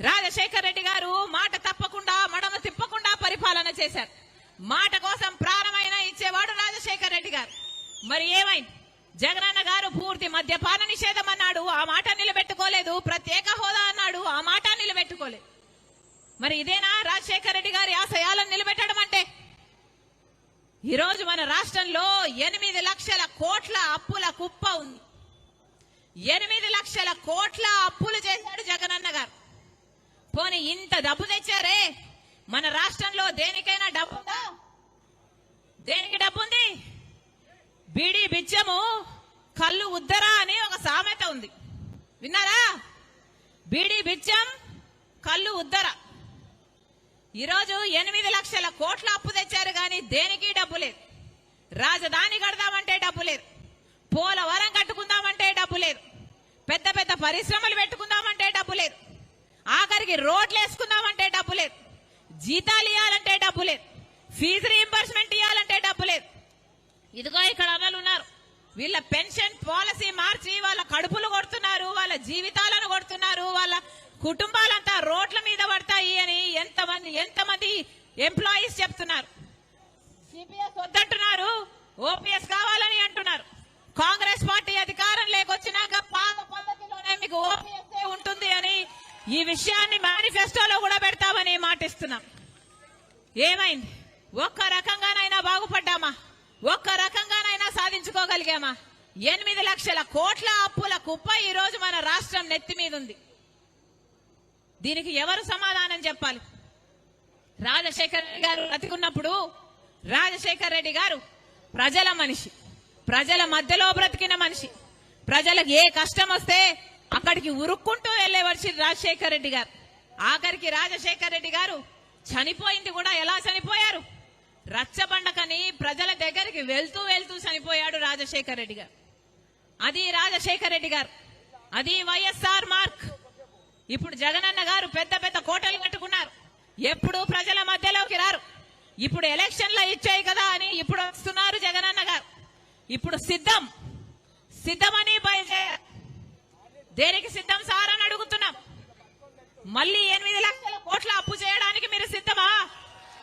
రాజశేఖర్ రెడ్డి గారు మాట తప్పకుండా మడమ తిప్పకుండా పరిపాలన చేశారు. మాట కోసం ప్రాణమైన ఇచ్చేవాడు రాజశేఖర్ రెడ్డి గారు. మరి ఏమైంది? జగనన్న గారు పూర్తి మద్యపాన నిషేధం అన్నాడు. ఆ మాట నిలబెట్టుకోలేదు. ప్రత్యేక హోదా అన్నాడు. ఆ మాట నిలబెట్టుకోలేదు. మరి ఇదేనా రాజశేఖర్ రెడ్డి గారి ఆశయాలను నిలబెట్టడం అంటే? ఈరోజు మన రాష్ట్రంలో ఎనిమిది లక్షల కోట్ల అప్పుల కుప్ప ఉంది. ఎనిమిది లక్షల కోట్ల అప్పులు చేశాడు ఇంత డబ్బు తెచ్చారే? మన రాష్ట్రంలో దేనికైనా డబ్బు ఉందా? దేనికి డబ్బు ఉంది? బీడి బిచ్చము కళ్ళు ఉద్దరా అని ఒక సామెత ఉంది. విన్నారా? బీడి బిచ్చం కళ్ళు ఉద్దర. ఈరోజు ఎనిమిది లక్షల కోట్ల అప్పు తెచ్చారు కానీ దేనికి డబ్బు లేదు. రాజధాని కడదామంటే డబ్బు లేదు. పోలవరం కట్టుకుందామంటే డబ్బు లేదు. పెద్ద పెద్ద పరిశ్రమలు పెట్టుకుందామంటే డబ్బు లేదు. ఆఖరికి రోడ్లు వేసుకుందామంటే డబ్బు లేదు. జీతాలు ఇవ్వాలంటే డబ్బు లేదు. ఫీజు రీఎంబర్స్మెంట్ ఇవ్వాలంటే డబ్బు లేదు. ఇదిగో ఇక్కడ అన్నలు ఉన్నారు. వీళ్ళ పెన్షన్ పాలసీ మార్చి వాళ్ళ కడుపులు కొడుతున్నారు వాళ్ళ జీవితాలను కొడుతున్నారు వాళ్ళ కుటుంబాలంతా రోడ్ల మీద పడతాయి అని ఎంతమంది ఎంతమంది ఎంప్లాయీస్ చెప్తున్నారు. సిపిఎస్ వద్దంటున్నారు. ఈ విషయాన్ని మేనిఫెస్టోలో కూడా పెడతామని మాటిస్తున్నాం ఏమైంది? ఒక్క రకంగానైనా బాగుపడ్డామా? ఒక్క రకంగానైనా సాధించుకోగలిగామా? ఎనిమిది లక్షల కోట్ల అప్పుల కుప్ప ఈ రోజు మన రాష్ట్రం నెత్తి మీద ఉంది దీనికి ఎవరు సమాధానం చెప్పాలి? రాజశేఖర్ రెడ్డి గారు బ్రతికున్నప్పుడు రాజశేఖర్ రెడ్డి గారు ప్రజల మనిషి. ప్రజల మధ్యలో బ్రతికిన మనిషి. ప్రజలకు ఏ కష్టం వస్తే అక్కడికి ఉరుక్కుంటూ వెళ్ళే మనిషి రాజశేఖర్ రెడ్డి గారు. ఆఖరికి రాజశేఖర్ రెడ్డి గారు చనిపోయింది కూడా ఎలా చనిపోయారు? రచ్చబండకని ప్రజల దగ్గరికి వెళ్తూ వెళ్తూ చనిపోయాడు రాజశేఖర్ రెడ్డి గారు. అది రాజశేఖర్ రెడ్డి గారు. అది వైఎస్ఆర్ మార్క్. ఇప్పుడు జగనన్న గారు పెద్ద పెద్ద కోటలు కట్టుకున్నారు. ఎప్పుడు ప్రజల మధ్యలోకి రారు. ఇప్పుడు ఎలక్షన్లో ఇచ్చాయి కదా అని ఇప్పుడు వస్తున్నారు జగనన్న గారు. ఇప్పుడు సిద్ధం. సిద్ధమని బయలుదేరారు. దేనికి సిద్ధం సార్ అని అడుగుతున్నాం. మళ్ళీ ఎనిమిది లక్షల కోట్ల అప్పు చేయడానికి మీరు సిద్ధమా?